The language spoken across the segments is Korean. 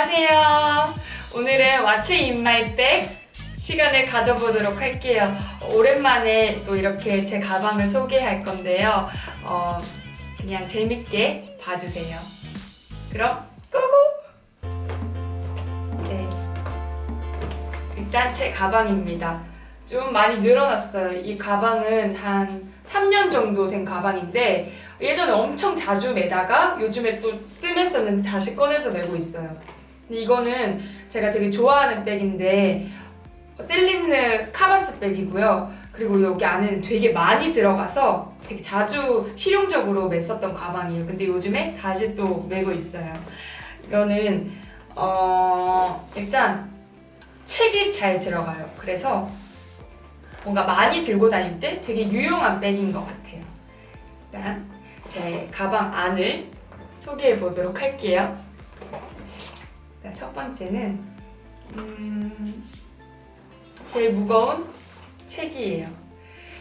안녕하세요. 오늘은 my bag 시간을 가져보도록 할게요. 오랜만에 또 이렇게 제 가방을 소개할 건데요. 어, 그냥 재밌게 봐주세요. 그럼 고고! 네. 일단 제 가방입니다. 좀 많이 늘어났어요. 이 가방은 한 3년 정도 된 가방인데 예전에 엄청 자주 매다가 요즘에 또 뜸했었는데 다시 꺼내서 메고 있어요. 근데 이거는 제가 되게 좋아하는 백인데 셀린느 카바스 백이고요. 그리고 여기 안에는 되게 많이 들어가서 되게 자주 실용적으로 맸었던 가방이에요. 근데 요즘에 다시 또 메고 있어요. 이거는 어 일단 책이 잘 들어가요. 그래서 뭔가 많이 들고 다닐 때 되게 유용한 백인 것 같아요. 일단 제 가방 안을 소개해 보도록 할게요. 일단 첫 번째는 음, 제일 무거운 책이에요.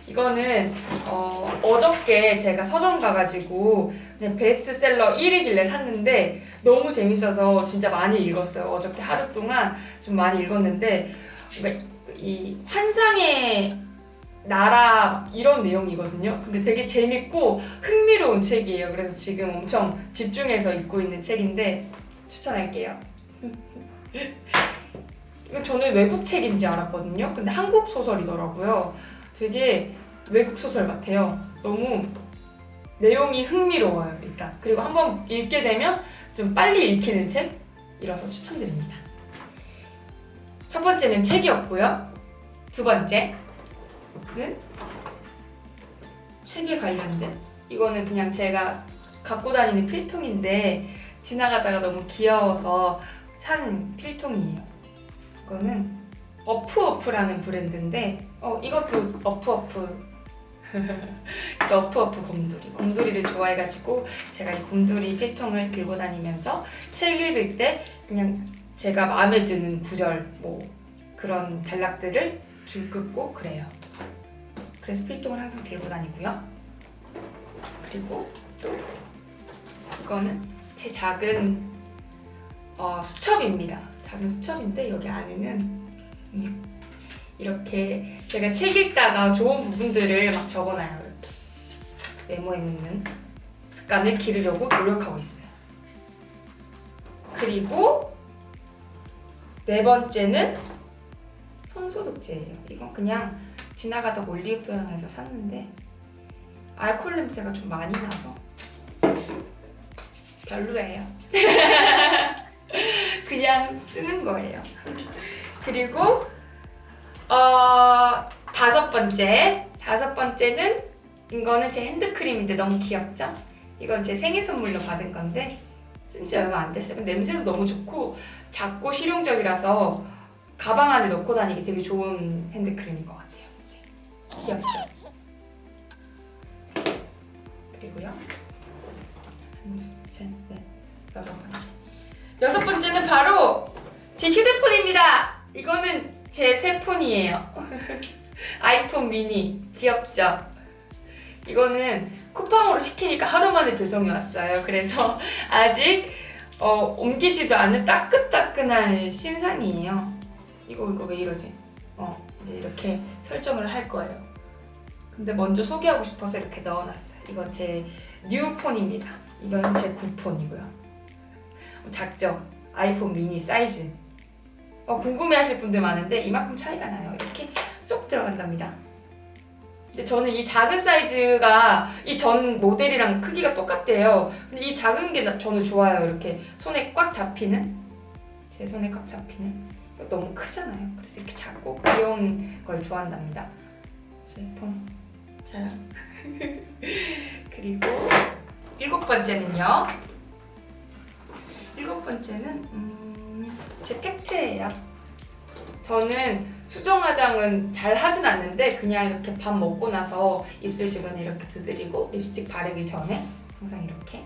이거는 어, 어저께 제가 서점 가가지고 그냥 베스트셀러 1위길래 샀는데 너무 재밌어서 진짜 많이 읽었어요. 어저께 하루 동안 좀 많이 읽었는데 이 환상의 나라 막 이런 내용이거든요. 근데 되게 재밌고 흥미로운 책이에요. 그래서 지금 엄청 집중해서 읽고 있는 책인데 추천할게요. 이거 저는 외국 책인지 알았거든요. 근데 한국 소설이더라고요. 되게 외국 소설 같아요. 너무 내용이 흥미로워요, 일단. 그리고 한번 읽게 되면 좀 빨리 읽히는 책이라서 추천드립니다. 첫 번째는 책이었고요. 두 번째는 책에 관련된 이거는 그냥 제가 갖고 다니는 필통인데 지나가다가 너무 귀여워서 산 필통이에요. 이거는 어프어프라는 브랜드인데 어 이것도 어프어프 저 어프어프 곰돌이 곰돌이를 좋아해가지고 제가 이 곰돌이 필통을 들고 다니면서 책 읽을 때 그냥 제가 마음에 드는 구절 뭐 그런 단락들을 줄 긋고 그래요. 그래서 필통을 항상 들고 다니고요. 그리고 또 이거는 제 작은 어, 수첩입니다. 작은 수첩인데 여기 안에는 음, 이렇게 제가 책 읽다가 좋은 부분들을 막 적어놔요. 이렇게 메모해 놓는 습관을 기르려고 노력하고 있어요. 그리고 네 번째는 손소독제예요. 이건 그냥 지나가다가 올리브영에서 샀는데 알코올 냄새가 좀 많이 나서 별로예요. 그냥 쓰는 거예요. 그리고 어 다섯 번째 다섯 번째는 이거는 제 핸드크림인데 너무 귀엽죠? 이건 제 생일 선물로 받은 건데 쓴 지 얼마 안 됐어요. 냄새도 너무 좋고 작고 실용적이라서 가방 안에 넣고 다니기 되게 좋은 핸드크림인 것 같아요. 귀엽죠? 그리고요. 하나, 둘, 셋, 넷, 여섯 번째. 여섯 번째는 바로 제 휴대폰입니다. 이거는 제 새 폰이에요. 아이폰 미니. 귀엽죠? 이거는 쿠팡으로 시키니까 하루 만에 배송이 왔어요. 그래서 아직 어, 옮기지도 않은 따끈따끈한 신상이에요. 이거 이거 왜 이러지? 어 이제 이렇게 설정을 할 거예요. 근데 먼저 소개하고 싶어서 이렇게 넣어놨어요. 이건 제 뉴폰입니다. 이건 제 구폰이고요. 작죠? 아이폰 미니 사이즈. 어, 궁금해하실 분들 많은데 이만큼 차이가 나요. 이렇게 쏙 들어간답니다. 근데 저는 이 작은 사이즈가 이 전 모델이랑 크기가 똑같대요. 근데 이 작은 게 나- 저는 좋아요. 이렇게 손에 꽉 잡히는 제 손에 꽉 잡히는 너무 크잖아요. 그래서 이렇게 작고 귀여운 걸 좋아한답니다. 제폰 자랑. 그리고 일곱 번째는요. 일곱 번째는 음, 제 팩트예요. 저는 수정 화장은 잘 하진 않는데 그냥 이렇게 밥 먹고 나서 입술 주변에 이렇게 두드리고 립스틱 바르기 전에 항상 이렇게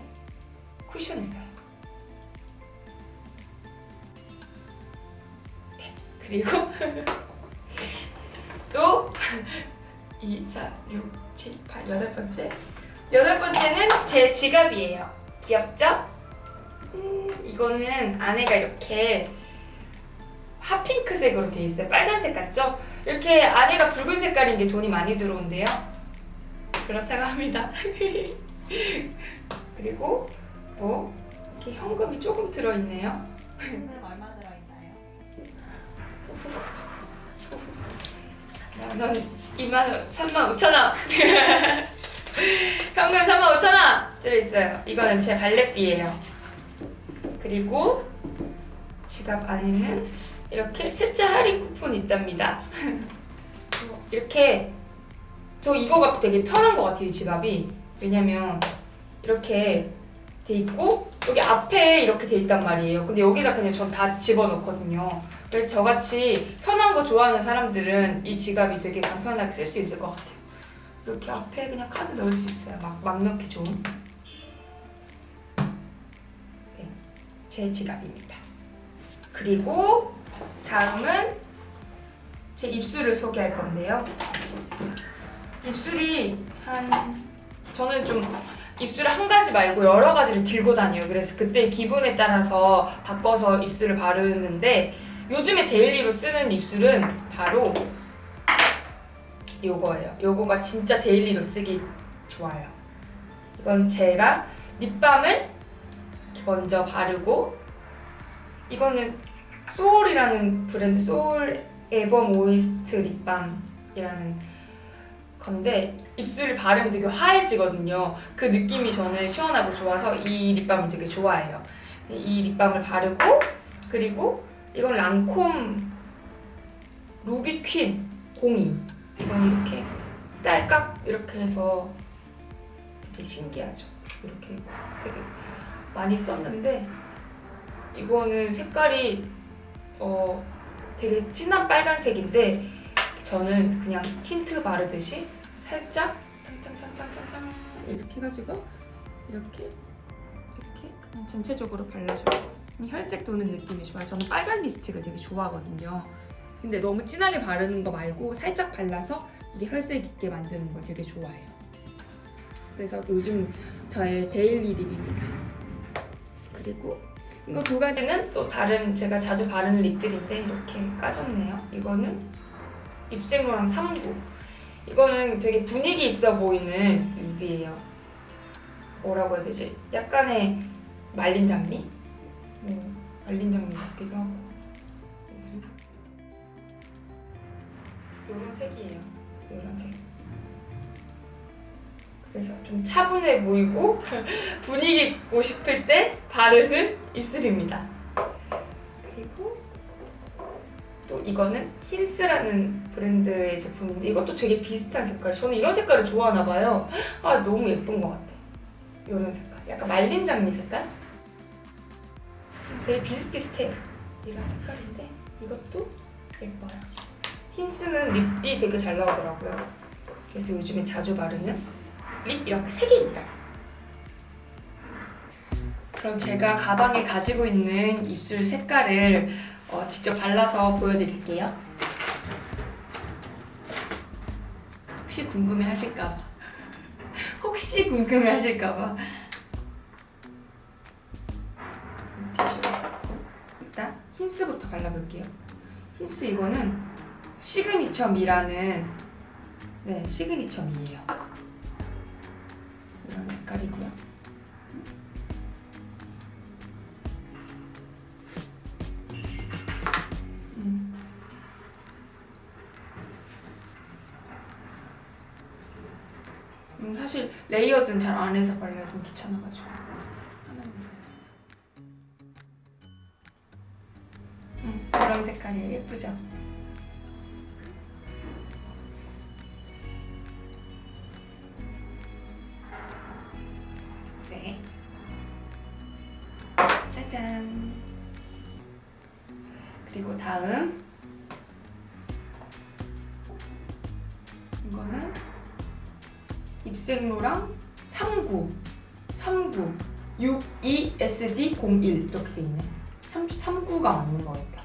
쿠션을 써요. 네. 그리고 또 2, 4, 6, 7, 8, 여덟 번째. 여덟 번째는 제 지갑이에요. 귀엽죠? 음, 이거는 안에가 이렇게 핫핑크색으로 돼 있어요. 빨간색 같죠? 이렇게 안에가 붉은 색깔인 게 돈이 많이 들어온대요. 그렇다고 합니다. 그리고 뭐 이렇게 현금이 조금 들어있네요. 현금 얼마 들어있나요? 만 원, 2만 원, 3만 5천 원. 현금 3만 5천 원 들어있어요. 이거는 제 발렛비예요. 그리고 지갑 안에는 이렇게 세차 할인 쿠폰이 있답니다. 이렇게 저 이거가 되게 편한 것 같아요 이 지갑이. 왜냐면 이렇게 돼 있고 여기 앞에 이렇게 돼 있단 말이에요. 근데 여기다 그냥 전 다 집어넣거든요. 그래서 저같이 편한 거 좋아하는 사람들은 이 지갑이 되게 간편하게 쓸 수 있을 것 같아요. 이렇게 앞에 그냥 카드 넣을 수 있어요. 막, 막 넣기 좋은 제 지갑입니다 그리고 다음은 제 입술을 소개할 건데요 입술이 한 저는 좀 입술 한 가지 말고 여러 가지를 들고 다녀요. 그래서 그때 기분에 따라서 바꿔서 입술을 바르는데 요즘에 데일리로 쓰는 입술은 바로 요거예요. 요거가 진짜 데일리로 쓰기 좋아요. 이건 제가 립밤을 먼저 바르고 이거는 소울이라는 브랜드 소울 에버 모이스트 립밤이라는 건데 입술을 바르면 되게 화해지거든요. 그 느낌이 저는 시원하고 좋아서 이 립밤을 되게 좋아해요. 이 립밤을 바르고 그리고 이건 랑콤 루비 퀸02 이건 이렇게 딸깍 이렇게 해서 되게 신기하죠. 이렇게 되게 많이 썼는데 이거는 색깔이 어 되게 진한 빨간색인데 저는 그냥 틴트 바르듯이 살짝 탕탕탕탕탕탕 이렇게 해가지고 이렇게 이렇게 그냥 전체적으로 발라줘요. 이 혈색 도는 느낌이 좋아요. 저는 빨간 립스틱을 되게 좋아하거든요. 근데 너무 진하게 바르는 거 말고 살짝 발라서 이게 혈색 있게 만드는 걸 되게 좋아해요. 그래서 요즘 저의 데일리 립입니다. 그리고 이거 두 가지는 또 다른 제가 자주 바르는 립들인데 이렇게 까졌네요. 이거는 입생로랑 3구 이거는 되게 분위기 있어 보이는 립이에요 뭐라고 해야 되지? 약간의 말린 장미? 뭐 말린 장미 같기도 하고? 요런 색이에요 요런 색 그래서 좀 차분해 보이고 분위기 있고 싶을 때 바르는 입술입니다 그리고 또 이거는 힌스라는 브랜드의 제품인데 이것도 되게 비슷한 색깔. 저는 이런 색깔을 좋아하나 봐요. 아 너무 예쁜 것 같아. 이런 색깔. 약간 말린 장미 색깔. 되게 비슷비슷해요. 이런 색깔인데 이것도 예뻐요. 힌스는 립이 되게 잘 나오더라고요. 그래서 요즘에 자주 바르는 립 이렇게 세 개입니다. 그럼 제가 가방에 가지고 있는 입술 색깔을 어, 직접 발라서 보여드릴게요. 혹시 궁금해 하실까봐. 혹시 궁금해 하실까봐. 일단 힌스부터 발라볼게요. 힌스 이거는 시그니처 미라는 네 시그니처 미예요. 이런 색깔이고요. 음. 음, 사실 레이어드는 잘 안 해서 발라야 좀 귀찮아가지고 음, 이런 색깔이에요 예쁘죠? 짜잔 그리고 다음. 이거는 입생로랑 39 39 62SD01 이렇게 돼 있네. 3, 39가 맞는 거니까.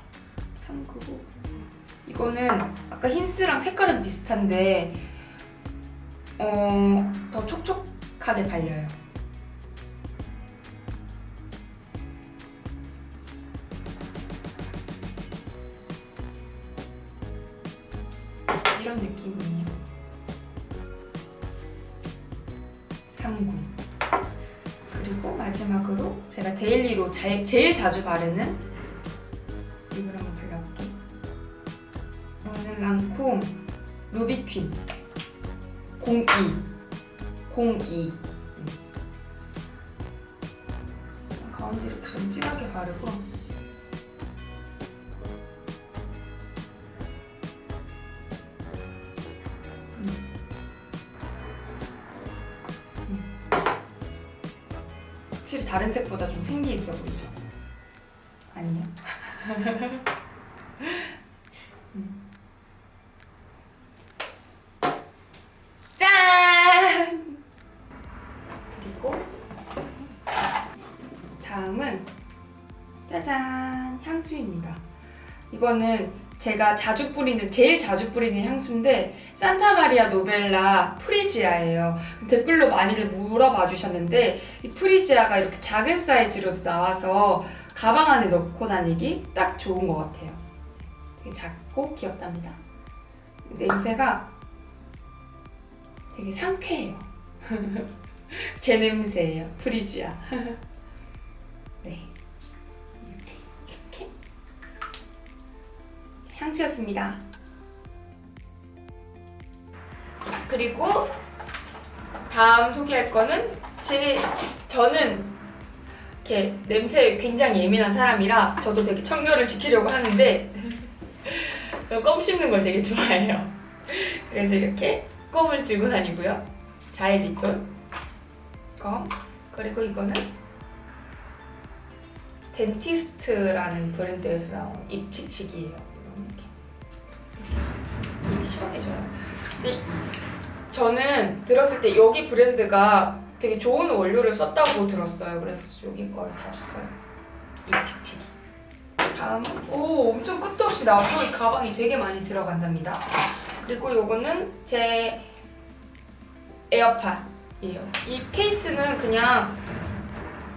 39 이거는 아까 힌스랑 색깔은 비슷한데 어, 더 촉촉하게 발려요 자, 제일 자주 바르는 이걸 한번 발라볼게요. 이거는 랑콤 루비퀸. 02 02 가운데 이렇게 좀 진하게 바르고 확실히 다른 색보다 좀 생기 있어 보이죠? 아니에요? 음. 이거는 제가 자주 뿌리는 제일 자주 뿌리는 향수인데 산타마리아 노벨라 프리지아예요. 댓글로 많이들 물어봐 주셨는데 이 프리지아가 이렇게 작은 사이즈로도 나와서 가방 안에 넣고 다니기 딱 좋은 것 같아요. 되게 작고 귀엽답니다. 냄새가 되게 상쾌해요. 제 냄새예요. 프리지아. 향수였습니다. 그리고 다음 소개할 거는 제 저는 이렇게 냄새에 굉장히 예민한 사람이라 저도 되게 청결을 지키려고 하는데 저껌 씹는 걸 되게 좋아해요. 그래서 이렇게 껌을 들고 다니고요. 자일리톨 껌 그리고 이거는 덴티스트라는 브랜드에서 나온 입치치기예요. 시원해져요. 근데 저는 들었을 때 여기 브랜드가 되게 좋은 원료를 썼다고 들었어요. 그래서 여기 걸 자주 써요. 입치치기. 다음은 오 엄청 끝도 없이 나왔죠. 이 가방이 되게 많이 들어간답니다. 그리고 요거는 제 에어팟이에요. 이 케이스는 그냥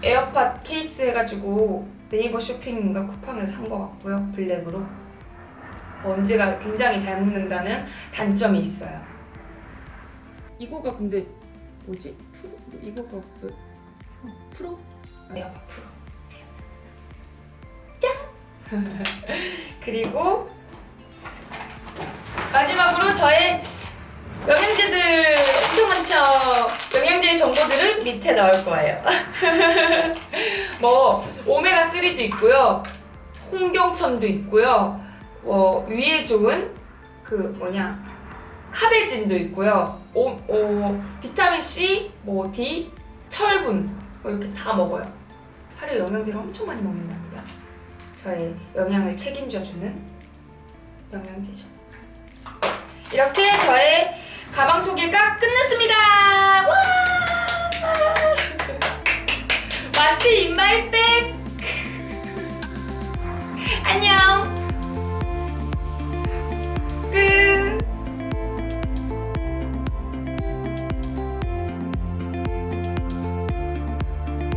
에어팟 케이스 해가지고 네이버 쇼핑인가 쿠팡에서 산 것 같고요. 블랙으로. 먼지가 굉장히 잘 묻는다는 단점이 있어요. 이거가 근데 뭐지? 프로? 이거가 몇? 프로? 에어팟 프로. 짠! 그리고 마지막으로 저의 영양제들 엄청 많죠. 영양제 정보들은 밑에 나올 거예요. 뭐 오메가 3도 있고요, 홍경천도 있고요, 어, 위에 좋은 그 뭐냐 카베진도 있고요. 오, 오, 비타민 C, 뭐 D, 철분 뭐 이렇게 다 먹어요. 하루에 영양제를 엄청 많이 먹는답니다. 저의 영양을 책임져주는 영양제죠. 이렇게 저의 가방 소개가 끝났습니다. 와! 마치 인마이백. 안녕.